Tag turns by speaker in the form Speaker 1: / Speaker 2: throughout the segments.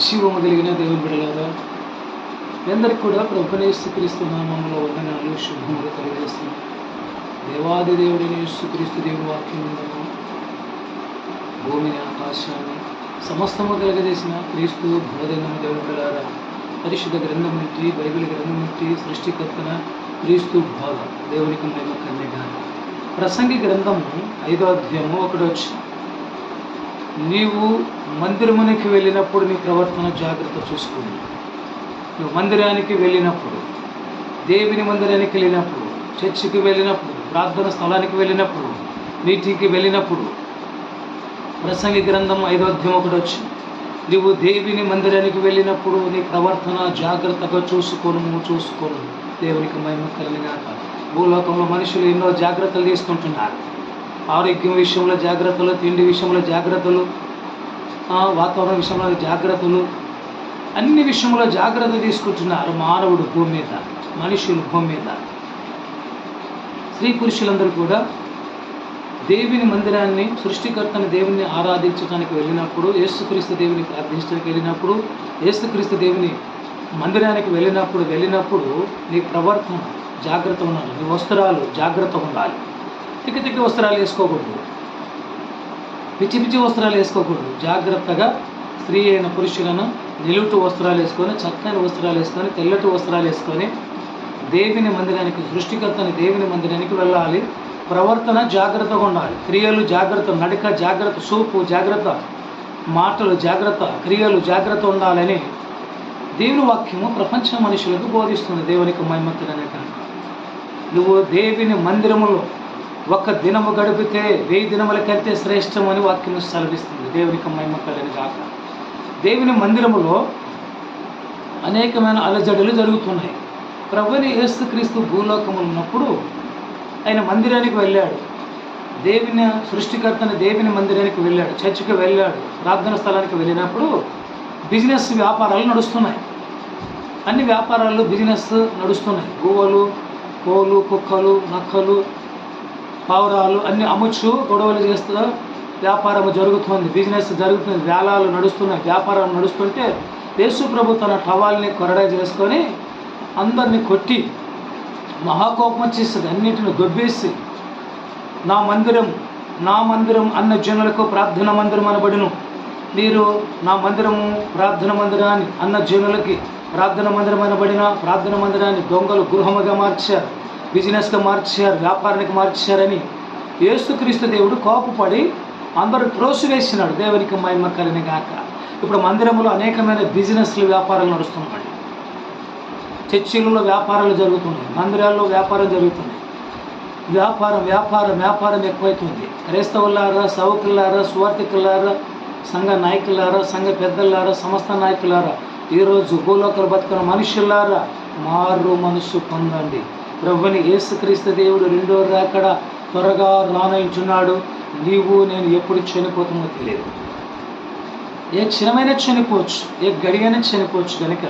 Speaker 1: శివము కలిగిన దేవుని బిడలారా ఎందరికి కూడా ప్రభునేసుక్రీస్తు నామంలో వందనాలు శుభములు తెలియజేస్తున్నాం. దేవాది దేవుడిని యేసుక్రీస్తు దేవుని వాక్యం ఉందము భూమిని ఆకాశాన్ని సమస్తము కలగజేసిన క్రీస్తు బోధనము దేవుని బిడలారా పరిశుద్ధ గ్రంథం నుండి బైబిల్ గ్రంథం నుండి సృష్టికర్తన క్రీస్తు బోధ దేవునికి మేము కన్యగా ప్రసంగి గ్రంథము ఐదో అధ్యాయము ఒకటి వచ్చి నీవు మందిరమునికి వెళ్ళినప్పుడు నీ ప్రవర్తన జాగ్రత్త చూసుకోండి. నువ్వు మందిరానికి వెళ్ళినప్పుడు దేవుని మందిరానికి వెళ్ళినప్పుడు చర్చికి వెళ్ళినప్పుడు ప్రార్థన స్థలానికి వెళ్ళినప్పుడు మీటింగ్కి వెళ్ళినప్పుడు ప్రసంగి గ్రంథం ఐదో అధ్యాయం ఒకటి వచ్చి నువ్వు దేవిని మందిరానికి వెళ్ళినప్పుడు నీ ప్రవర్తన జాగ్రత్తగా చూసుకోను చూసుకోను దేవునికి మహిమ కలిగినాక భూలోకంలో మనుషులు ఎన్నో జాగ్రత్తలు తీసుకుంటున్నారు. ఆరోగ్యం విషయంలో జాగ్రత్తలు తిండి విషయంలో జాగ్రత్తలు వాతావరణ విషయంలో జాగ్రత్తలు. అన్ని విషయంలో జాగ్రత్త తీసుకుంటున్నారు మానవుడు భూమి మీద మనుషులు భూమి మీద. స్త్రీ పురుషులందరూ కూడా దేవుని మందిరాన్ని సృష్టికర్తని దేవుని ఆరాధించడానికి వెళ్ళినప్పుడు యేసుక్రీస్తు దేవుని ప్రార్థించడానికి వెళ్ళినప్పుడు యేసుక్రీస్తు దేవుని మందిరానికి వెళ్ళినప్పుడు వెళ్ళినప్పుడు నీ ప్రవర్తన జాగ్రత్త ఉండాలి నీ వస్త్రాలు జాగ్రత్త ఉండాలి. తిక్కి తిక్కి వస్త్రాలు వేసుకోకూడదు. పిచ్చి పిచ్చి వస్త్రాలు వేసుకోకూడదు. జాగ్రత్తగా స్త్రీ అయిన పురుషులను నిలుటు వస్త్రాలు వేసుకొని చక్కని వస్త్రాలు వేసుకొని తెల్లటి వస్త్రాలు వేసుకొని దేవుని మందిరానికి సృష్టికర్తని దేవుని మందిరానికి వెళ్ళాలి. ప్రవర్తన జాగ్రత్తగా ఉండాలి. క్రియలు జాగ్రత్త నడక జాగ్రత్త సూపు జాగ్రత్త మాటలు జాగ్రత్త క్రియలు జాగ్రత్త ఉండాలని దేవుని వాక్యము ప్రపంచ మనుషులకు బోధిస్తుంది. దేవునికి మహిమతులనే కనుక నువ్వు దేవుని మందిరములో ఒక దినము గడిపితే వెయ్యి దినముల కంటే శ్రేష్టం అని వాక్యం సెలవిస్తుంది. దేవునికి మహిమ కలిగిన కాక దేవుని మందిరములో అనేకమైన అలజడులు జరుగుతున్నాయి. ప్రభుని యేసుక్రీస్తు భూలోకములు ఉన్నప్పుడు ఆయన మందిరానికి వెళ్ళాడు. దేవుని సృష్టికర్తని దేవుని మందిరానికి వెళ్ళాడు. చర్చికి వెళ్ళాడు. ప్రార్థన స్థలానికి వెళ్ళినప్పుడు బిజినెస్ వ్యాపారాలు నడుస్తున్నాయి. అన్ని వ్యాపారాలు బిజినెస్ నడుస్తున్నాయి. గువ్వలు కోలు కుక్కలు నక్కలు పావురాలు అన్ని అమ్ముచ్చు గొడవలు చేస్తూ వ్యాపారం జరుగుతుంది బిజినెస్ జరుగుతుంది వేలాలు నడుస్తున్నాయి వ్యాపారం నడుస్తుంటే యేసు ప్రభు తన టవాల్ని కొరడా చేసుకొని అందరిని కొట్టి మహాకోపం వచ్చేస్తుంది అన్నిటిని దొబ్బేసి నా మందిరం నా మందిరం అన్న జనులకు ప్రార్థన మందిరం అనబడును. మీరు నా మందిరము ప్రార్థన మందిరాన్ని అన్న జనులకి ప్రార్థన మందిరం అనబడిన ప్రార్థన మందిరాన్ని దొంగలు గృహముగా మార్చారు. బిజినెస్గా మార్చారు వ్యాపారానికి మార్చారని ఏసుక్రీస్తు దేవుడు కోపపడి అందరూ త్రోసివేసినాడు. దేవునికి మహిమ కలిగిన గాక. ఇప్పుడు మందిరంలో అనేకమైన బిజినెస్లు వ్యాపారాలు నడుస్తున్నాయి చర్చిలలో వ్యాపారాలు జరుగుతున్నాయి మందిరాల్లో వ్యాపారం జరుగుతున్నాయి. వ్యాపారం వ్యాపారం వ్యాపారం ఎక్కువైతుంది క్రైస్తవులారా సౌకులారా సువార్థికులారా సంఘ నాయకులారా సంఘ పెద్దలారా సమస్త నాయకులారా ఈరోజు భూలోకలు బతుకున్న మనుషులారా మారు మనసు పొందండి. ప్రభుని యేసుక్రీస్తు దేవుడు రెండో రాకడ త్వరగా రానయించున్నాడు. నీవు నేను ఎప్పుడు చనిపోతుందో తెలియదు. ఏ క్షణమైనా చనిపోవచ్చు ఏ గడియైనా చనిపోవచ్చు కనుక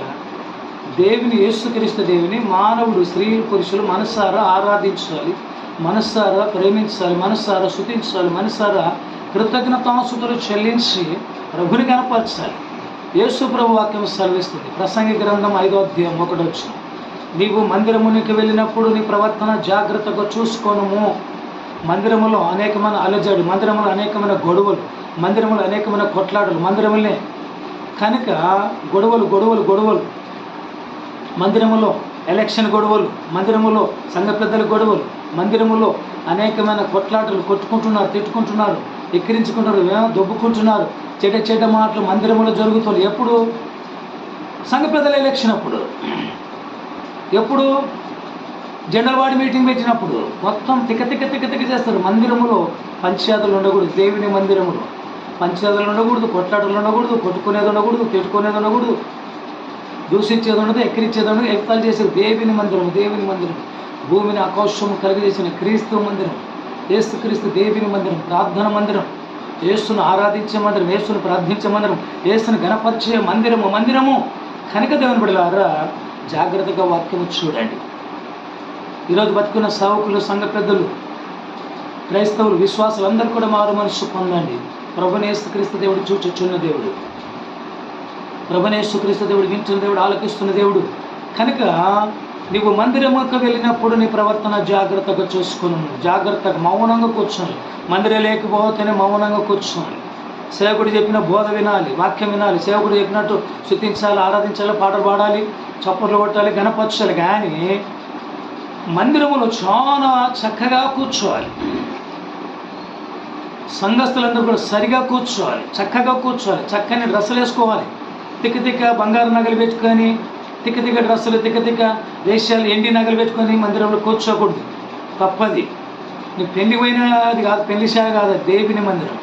Speaker 1: దేవుని యేసుక్రీస్తు దేవుని మానవుడు స్త్రీ పురుషులు మనసారా ఆరాధించాలి మనస్సారా ప్రేమించాలి మనస్సారా శుతించాలి మనస్సారా కృతజ్ఞతాసుతులు చెల్లించి ప్రభుని కనపరచాలి. యేసు ప్రభు వాక్యం సెలవిస్తుంది. ప్రసంగి గ్రంథం ఐదో అధ్యాయం ఒకటి వచ్చింది నీవు మందిరమునికి వెళ్ళినప్పుడు నీ ప్రవర్తన జాగ్రత్తగా చూసుకోనుము. మందిరములో అనేకమైన అలజడి మందిరములో అనేకమైన గొడవలు మందిరములో అనేకమైన కొట్లాటలు మందిరములే కనుక గొడవలు గొడవలు గొడవలు. మందిరములో ఎలక్షన్ గొడవలు మందిరములో సంఘ పెద్దల గొడవలు మందిరములో అనేకమైన కొట్లాటలు కొట్టుకుంటున్నారు తిట్టుకుంటున్నారు ఎక్కిరించుకుంటున్నారు దొబ్బుకుంటున్నారు చెడ్డ చెడ్డ మాటలు మందిరములో జరుగుతుంది. ఎప్పుడు? సంఘ పెద్దల ఎలక్షన్ అప్పుడు. ఎప్పుడు? జనరల్ వార్డ్ మీటింగ్ పెట్టినప్పుడు. మొత్తం తిక్క తిక్క తిక్క తిక్క చేస్తారు. మందిరములో పంచాయతీలు ఉండకూడదు. దేవుని మందిరములో. పంచాయతీలు ఉండకూడదు. కొట్లాటలు ఉండకూడదు. కొట్టుకునేది ఉండకూడదు. తిట్టుకునేది ఉండకూడదు. దూషించేది ఉండదు. ఎక్కిరించేది ఉండదు. ఎక్తాలు చేసేది దేవుని మందిరం దేవుని మందిరం భూమిని ఆకాశము కలిగజేసిన క్రీస్తు మందిరం. ఏసుక్రీస్తు దేవుని మందిరం. ప్రార్థన మందిరం. యేసును ఆరాధించే మందిరం. యేసును ప్రార్థించే మందిరం. యేసును గణపరిచే మందిరము మందిరము. కనుక దేవుని బిడ్డలారా జాగ్రత్తగా వాక్యము చూడండి. ఈరోజు బతుకున్న సేవకులు సంఘ పెద్దలు క్రైస్తవులు విశ్వాసులు అందరూ కూడా మారు మనసు పొందండి. ప్రభుని క్రీస్తు దేవుడు చూచుచున్న దేవుడు. ప్రభనేశ్వక్రీస్తు దేవుడు వింటున్న దేవుడు ఆలకిస్తున్న దేవుడు. కనుక నీవు మందిరముకు వెళ్ళినప్పుడు నీ ప్రవర్తన జాగ్రత్తగా చూసుకును. జాగ్రత్తగా మౌనంగా కూర్చోండి మందిరం లేకపోతేనే మౌనంగా కూర్చోండి సేవకుడు చెప్పిన బోధ వినాలి వాక్యం వినాలి. సేవకుడు చెప్పినట్టు శుద్ధించాలి ఆరాధించాలి పాటలు పాడాలి చప్పట్లు కొట్టాలి గణపరచాలి. కానీ మందిరములో చాలా చక్కగా కూర్చోవాలి. సంఘస్థులందరూ కూడా సరిగా కూర్చోవాలి చక్కగా కూర్చోవాలి చక్కని డ్రెస్సులు వేసుకోవాలి. తిక్క తిక్క బంగారు నగలు పెట్టుకొని తిక్క తిక్క డ్రెస్సులు తిక్క తిక్క వేషాలు ఎండి నగలు పెట్టుకొని మందిరంలో కూర్చోకూడదు. తప్పది. నువ్వు పెళ్ళి పోయినది కాదు పెళ్ళి కాదు దేవిని మందిరం.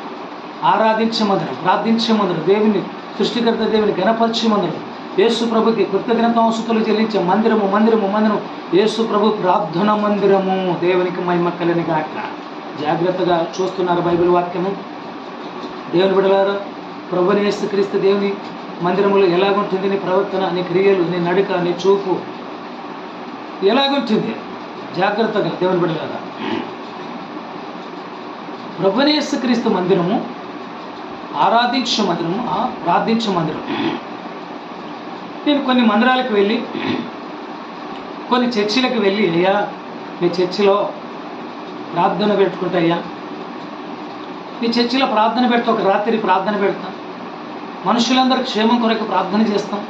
Speaker 1: ఆరాధించే ప్రార్థించమందరు ప్రార్థించే దేవుని సృష్టికర్త దేవుని గణపరిచే యేసు ప్రభుకి కృతజ్ఞతాంశతులు చెల్లించే మందిరము మందిరము మందిరం యేసు ప్రభు ప్రార్థన మందిరము. దేవునికి మహిమ కలిని గాక. జాగ్రత్తగా చూస్తున్నారు బైబిల్ వాక్యము. దేవుని బిడలారా ప్రభుని యేసు క్రీస్తు దేవుని మందిరములో ఎలాగుంటుంది నీ ప్రవర్తన నీ క్రియలు నీ నడక నీ చూపు ఎలాగుంటుంది? జాగ్రత్తగా దేవుని బిడలారా. ప్రభునేసు క్రీస్తు మందిరము ఆరాధించే మందిరము ఆ ప్రార్థించే మందిరం. నేను కొన్ని మందిరాలకు వెళ్ళి కొన్ని చర్చిలకు వెళ్ళి అయ్యా మీ చర్చిలో ప్రార్థన పెట్టుకుంటా అయ్యా. మీ చర్చిలో ప్రార్థన పెడతా ఒక రాత్రి ప్రార్థన పెడతాం. మనుషులందరూ క్షేమం కొరకు ప్రార్థన చేస్తాం.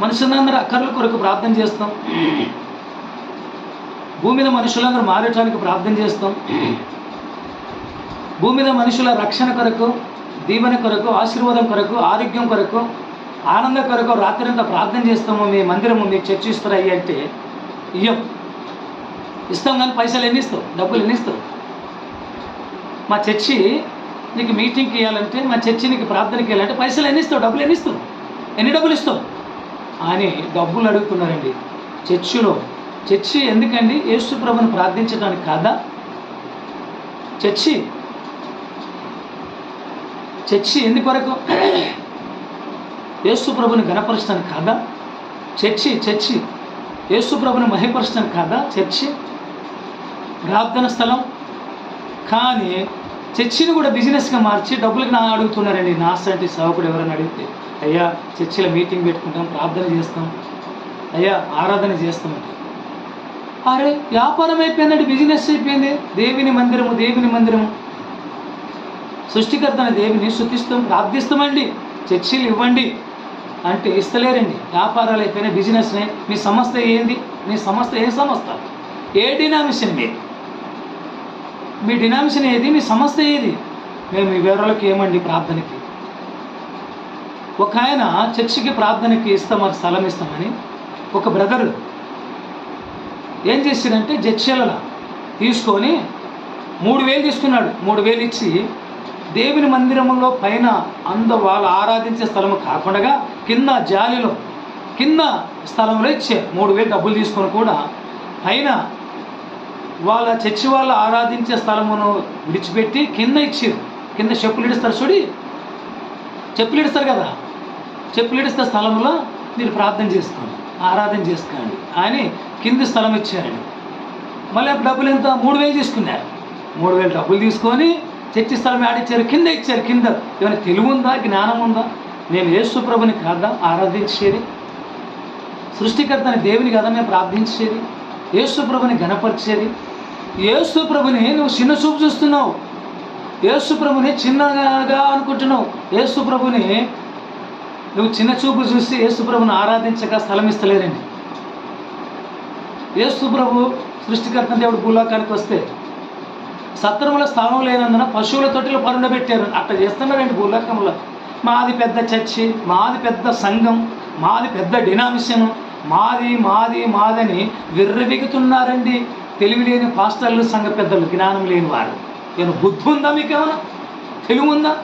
Speaker 1: మనుషులందరూ అక్కర్ల కొరకు ప్రార్థన చేస్తాం. భూమి మీద మనుషులందరూ మారటానికి ప్రార్థన చేస్తాం. భూమి మీద మనుషుల రక్షణ కొరకు దీవెన కొరకు ఆశీర్వాదం కొరకు ఆరోగ్యం కొరకు ఆనంద కొరకు రాత్రంతా ప్రార్థన చేస్తాము. మీ మందిరము మీకు చర్చి ఇస్తారయ్యి అంటే ఇయ్యం. ఇస్తాం కానీ పైసలు ఎన్ని ఇస్తావు? డబ్బులు ఎన్ని ఇస్తావు? మా చర్చి నీకు మీటింగ్కి ఇవ్వాలంటే మా చర్చి నీకు ప్రార్థనకి వెళ్ళాలంటే పైసలు ఎన్ని ఇస్తావు? డబ్బులు ఎన్ని ఇస్తావు? ఎన్ని డబ్బులు ఇస్తావు? అని డబ్బులు అడుగుతున్నారండి. చర్చిలో. చర్చి ఎందుకండి? యేసు ప్రభుని ప్రార్థించడానికి కాదా? చర్చి చర్చి ఎందుకొరకు యేసుప్రభుని గణపరచడం కాదా? Church church. యేసుప్రభుని మహిపరచడం కాదా? చర్చి. ప్రార్థన స్థలం. కానీ చర్చిని కూడా బిజినెస్గా మార్చి డబ్బులకు నా అడుగుతున్నారండి. నా సేవకుడు ఎవరైనా అడిగితే అయ్యా చర్చిలో మీటింగ్ పెట్టుకుంటాం ప్రార్థన చేస్తాం. అయ్యా ఆరాధన చేస్తామండి అరే వ్యాపారం అయిపోయిందండి బిజినెస్ అయిపోయింది. దేవిని మందిరము దేవుని మందిరము. సృష్టికర్త అనే దేవుని ప్రార్థిస్తామండి చర్చిలు ఇవ్వండి అంటే ఇస్తలేరండి. వ్యాపారాలు అయిపోయినా బిజినెస్నే మీ సంస్థ ఏంది? మీ సంస్థ ఏ సంస్థ ఏ డినామిషన్ మీది? మీ డినామినేషన్ ఏది? మీ సంస్థ ఏది? మేము ఈ వివరాలకు ఏమండి ప్రార్థనకి? ఒక ఆయన చర్చికి ప్రార్థనకి ఇస్తామని స్థలం ఇస్తామని ఒక బ్రదర్ ఏం చేశాడంటే జడ్చీల తీసుకొని మూడు వేలు తీసుకున్నాడు. మూడు వేలు ఇచ్చి దేవుని మందిరంలో పైన అంద వాళ్ళు ఆరాధించే స్థలం కాకుండా కింద జాలిలో కింద స్థలంలో ఇచ్చే మూడు వేలు డబ్బులు తీసుకొని కూడా పైన వాళ్ళ చర్చి వాళ్ళు ఆరాధించే స్థలమును విడిచిపెట్టి కింద ఇచ్చారు. కింద చెప్పులు ఇడుస్తారు చూడి. చెప్పులు ఇడుస్తారు కదా. చెప్పులు ఇడిస్తే స్థలంలో మీరు ప్రార్థన చేసుకోండి ఆరాధన చేసుకోండి అని కింది స్థలం ఇచ్చారండి. మళ్ళీ డబ్బులు ఎంత? మూడు వేలు తీసుకున్నారు. మూడు వేలు డబ్బులు తీసుకొని చర్చి స్థలం ఆడిచ్చారు కింద ఇచ్చారు కింద. ఏమైనా తెలివి ఉందా జ్ఞానం ఉందా నేను యేసు ప్రభుని కాదా? ఆరాధించేది. సృష్టికర్త దేవుని కదా మేము ప్రార్థించేది? యేసు ప్రభుని గణపరిచేది యేసు ప్రభుని నువ్వు చిన్న చూపు చూస్తున్నావు. యేసు ప్రభుని చిన్నగా అనుకుంటున్నావు. యేసు ప్రభుని నువ్వు చిన్న చూపు చూసి యేసు ప్రభుని ఆరాధించక స్థలం ఇస్తలేరండి. యేసు ప్రభు సృష్టికర్త దేవుడు భూలోకానికి వస్తే సత్రముల స్థానం లేనందున పశువుల తొట్టిలో పరుండబెట్టారు. అట్లా చేస్తున్నారండి భూలోకంలో మాది పెద్ద చర్చి మాది పెద్ద సంఘం మాది పెద్ద డినామిషన్. మాది మాది మాదని విర్రవిగుతున్నారండి. తెలివి లేని పాస్టర్లు సంఘ పెద్దలు జ్ఞానం లేని వారు. నేను బుద్ధి ఉందా మీకేమన్నా? తెలివి ఉందా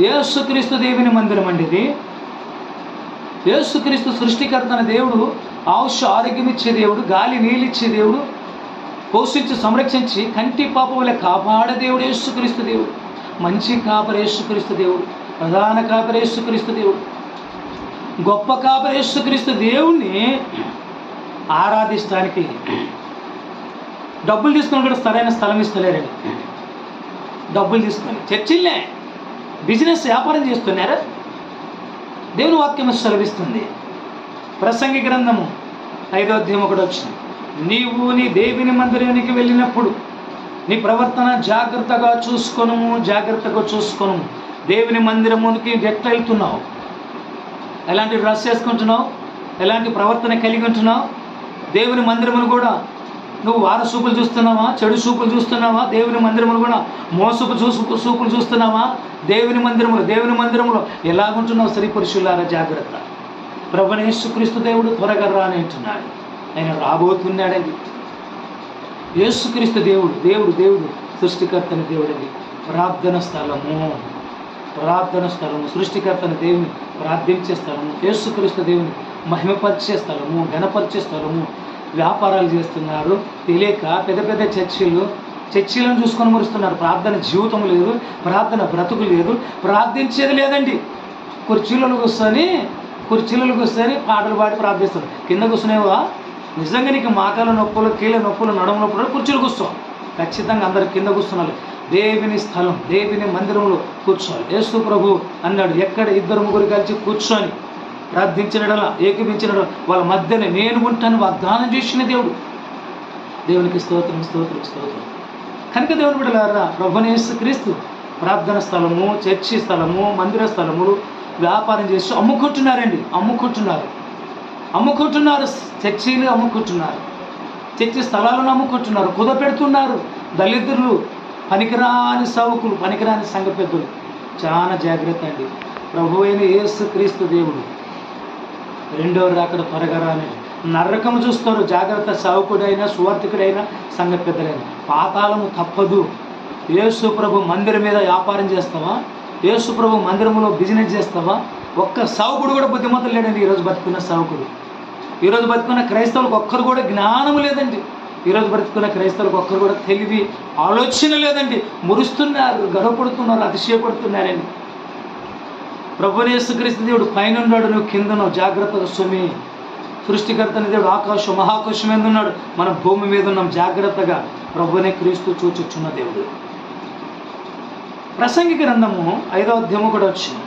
Speaker 1: యేసుక్రీస్తు దేవుని మందిరం అండి ఇది. యేసుక్రీస్తు సృష్టికర్తన దేవుడు ఆయుష్ ఆరోగ్యం ఇచ్చే దేవుడు గాలి నీళ్ళు ఇచ్చే దేవుడు పోషించి సంరక్షించి కంటి పాప వల్ల కాపాడే దేవుడు యేసుక్రీస్తు దేవుడు. మంచి కాపరి యేసుక్రీస్తు దేవుడు. ప్రధాన కాపరి యేసుక్రీస్తు దేవుడు. గొప్ప కాపరి యేసుక్రీస్తు దేవుణ్ణి ఆరాధిస్తానికి డబ్బులు తీసుకుని కూడా సరైన స్థలం ఇస్తలేరండి. డబ్బులు తీసుకొని. చర్చిల్లే బిజినెస్ వ్యాపారం చేస్తున్నారా? దేవుని వాక్యం సెలవిస్తుంది. ప్రసంగి గ్రంథము ఐదో అధ్యాయం ఒకటి వచ్చింది. నీవు నీ దేవుని మందిరానికి వెళ్ళినప్పుడు నీ ప్రవర్తన జాగ్రత్తగా చూసుకొను జాగ్రత్తగా చూసుకొను. దేవుని మందిరమునికి ఎట్లా వెళ్తున్నావు ఎలాంటి డ్రెస్ వేసుకుంటున్నావు? ఎలాంటి ప్రవర్తన కలిగి ఉంటున్నావు? దేవుని మందిరమును కూడా నువ్వు వార చూపులు చూస్తున్నావా? చెడు చూపులు చూస్తున్నావా? దేవుని మందిరములు కూడా మోసపు చూసు చూపులు చూస్తున్నావా? దేవుని మందిరములు దేవుని మందిరములో ఎలాగుంటున్నావు? స్త్రీ పురుషులారా జాగ్రత్త. ప్రభుని క్రీస్తు దేవుడు త్వరగా రాని అంటున్నాడు. ఆయన రాబోతున్నాడండి యేసుక్రీస్తు దేవుడు దేవుడు దేవుడు సృష్టికర్తని దేవుడండి ప్రార్థన స్థలము. ప్రార్థన స్థలము సృష్టికర్తని దేవుని ప్రార్థించే స్థలము యేసుక్రీస్తు దేవుని మహిమపరిచే స్థలము గణపరిచే స్థలము వ్యాపారాలు చేస్తున్నారు. తెలియక పెద్ద పెద్ద చర్చిలు చర్చిలను చూసుకొని మురుస్తున్నారు ప్రార్థన జీవితం లేదు ప్రార్థన బ్రతుకు లేదు ప్రార్థించేది లేదండి. కుర్చీలలో కూర్చొని కుర్చీలలో కూర్చొని పాటలు పాడి ప్రార్థిస్తారు. కింద కూర్చునేవా? నిజంగా నీకు మాకాల నొప్పులు కీళ్ళ నొప్పులు నడుము నొప్పులు కుర్చీలు కూర్చో. ఖచ్చితంగా అందరు కింద కూర్చున్నారు. దేవుని స్థలం దేవుని మందిరంలో కూర్చోవాలి. యేసు ప్రభు అన్నాడు ఎక్కడ ఇద్దరు ముగ్గురు కలిసి కూర్చొని ప్రార్థించినడలా ఏకమించినడలా వాళ్ళ మధ్యనే నేను ఉంటాను వాగ్దానం చేసిన దేవుడు. దేవునికి స్తోత్రం స్తోత్రం స్తోత్రం. కనుక దేవుని బిడ్డలారా ప్రభునేసు క్రీస్తు ప్రార్థన స్థలము చర్చి స్థలము మందిర స్థలములు వ్యాపారం చేస్తూ అమ్ముకుంటున్నారండి. అమ్ముకుంటున్నారు. అమ్ముకుంటున్నారు చర్చీలు అమ్ముకుంటున్నారు చర్చి స్థలాలను అమ్ముకుంటున్నారు కుదపెడుతున్నారు దళితులు పనికిరాని సౌకులు పనికిరాని సంఘ పెద్దలు. చాలా జాగ్రత్త అండి. ప్రభు అయిన యేసు క్రీస్తు దేవుడు. రెండవ రాకడ త్వరగా రాని నరకము చూస్తారు. జాగ్రత్త సావుకుడైనా సువార్థికుడైనా సంఘ పెద్దలైనా. పాతాళము తప్పదు. యేసు ప్రభు మందిరం మీద వ్యాపారం చేస్తావా? యేసు ప్రభు మందిరంలో బిజినెస్ చేస్తావా? ఒక్క సావుకుడు కూడా బుద్ధిమంతులు లేడండి. ఈరోజు బతుకున్న సావుకుడు ఈరోజు బతుకున్న క్రైస్తవులకు ఒక్కరు కూడా జ్ఞానం లేదండి. ఈరోజు బ్రతుకున్న క్రైస్తవులకు ఒక్కరు కూడా తెలివి ఆలోచన లేదండి. మురుస్తున్నారు గర్వపడుతున్నారు అతిశయపడుతున్నారండి. ప్రభునేసుక్రీస్తు దేవుడు పైన ఉన్నాడు నువ్వు కింద జాగ్రత్తగా స్వామి సృష్టికర్తని దేవుడు ఆకాశం మహాకాశం మీద ఉన్నాడు మన భూమి మీద ఉన్నాం జాగ్రత్తగా. ప్రభునే క్రీస్తు చూచుచున్న దేవుడు. ప్రసంగి గ్రంథము ఐదో అధ్యాయము కూడా వచ్చింది.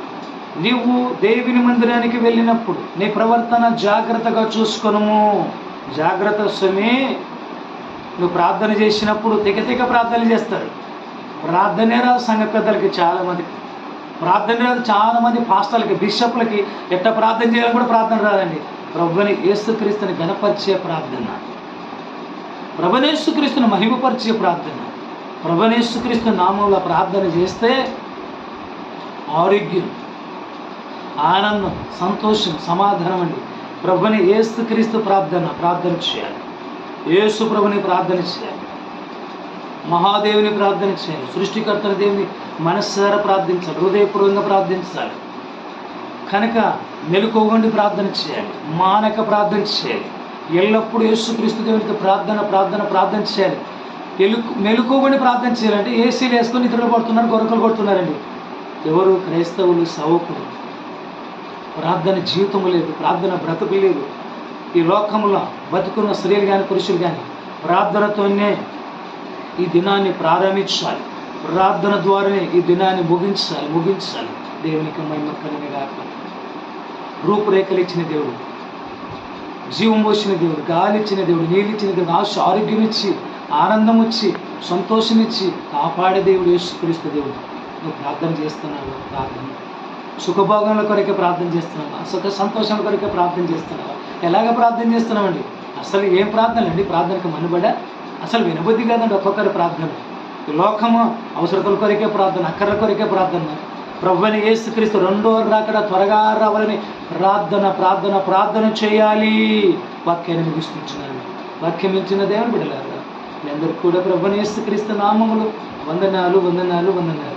Speaker 1: నీవు దేవుని మందిరానికి వెళ్ళినప్పుడు నీ ప్రవర్తన జాగ్రత్తగా చూసుకొనుము. జాగ్రత్త స్వామి నువ్వు ప్రార్థన చేసినప్పుడు తెగ తెగ ప్రార్థన చేస్తారు. ప్రార్థనే రాదు సంఘ పెద్దలకి చాలామందికి ప్రార్థన రాదు చాలామంది పాస్టర్లకి బిషప్లకి ఎట్ట ప్రార్థన చేయాలని కూడా ప్రార్థన రాదండి. ప్రభుని యేసుక్రీస్తుని గణపరిచే ప్రార్థన. ప్రభనేసుక్రీస్తుని మహిమపరిచే ప్రార్థన. ప్రభనేసుక్రీస్తు నామంలో ప్రార్థన చేస్తే ఆరోగ్యం ఆనందం సంతోషం సమాధానం అండి. ప్రభుని ఏసుక్రీస్తు ప్రార్థన ప్రార్థన చేయాలి. యేసు ప్రభుని ప్రార్థన చేయాలి. మహాదేవుని ప్రార్థన చేయాలి. సృష్టికర్తల దేవుని మనస్సారా ప్రార్థించాలి. హృదయపూర్వకంగా ప్రార్థించాలి. కనుక మెలుకోగండి ప్రార్థన చేయాలి. మానక ప్రార్థన చేయాలి. ఎల్లప్పుడూ యేసుక్రీస్తు దేవునికి ప్రార్థన ప్రార్థన ప్రార్థన చేయాలి. ఎలుకు మెలుకోగండి ప్రార్థన చేయాలంటే ఏసీలు వేసుకొని నిద్రలు పడుతున్నారు గొరకలు కొడుతున్నారండి. ఎవరు క్రైస్తవులు సౌకులు. ప్రార్థన జీవితం లేదు ప్రార్థన బ్రతుకు లేదు. ఈ లోకంలో బతుకున్న స్త్రీలు కానీ పురుషులు కానీ ప్రార్థనతోనే ఈ దినాన్ని ప్రారంభించాలి. ప్రార్థన ద్వారానే ఈ దినాన్ని ముగించాలి ముగించాలి. దేవునికి మహిమ కలిగిన రూపురేఖలు ఇచ్చిన దేవుడు జీవం పోసిన దేవుడు గాలి ఇచ్చిన దేవుడు నీళ్ళు ఇచ్చిన దేవుడు ఆశ ఆరోగ్యం ఇచ్చి ఆనందం ఇచ్చి సంతోషం ఇచ్చి కాపాడే దేవుడు యేసుక్రీస్తు దేవుడు. నువ్వు ప్రార్థన చేస్తున్నావు ప్రార్థన. సుఖభోగముల కొరకే ప్రార్థన చేస్తున్నావా? సుఖ సంతోషం కొరకే ప్రార్థన చేస్తున్నావా? ఎలాగ ప్రార్థన చేస్తున్నామండి అసలు ఏం ప్రార్థనలు అండి ప్రార్థనకు మనుబడ అసలు వినబుద్ధి కాదండి ఒక్కొక్కరి ప్రార్థన లోకము అవసరతల కొరకే ప్రార్థన అక్కర్ల కొరకే ప్రార్థన. ప్రభుని యేసుక్రీస్తు రెండో రాకడ త్వరగా రావాలని ప్రార్థన ప్రార్థన ప్రార్థన చేయాలి. వాక్యాన్ని ముగిస్తున్నాను. వాక్యం ఇచ్చిన దేవుని బిడలారా మీ అందరికీ కూడా ప్రభుని యేసుక్రీస్తు నామములు వందనాలు వందనాలు వందనాలు.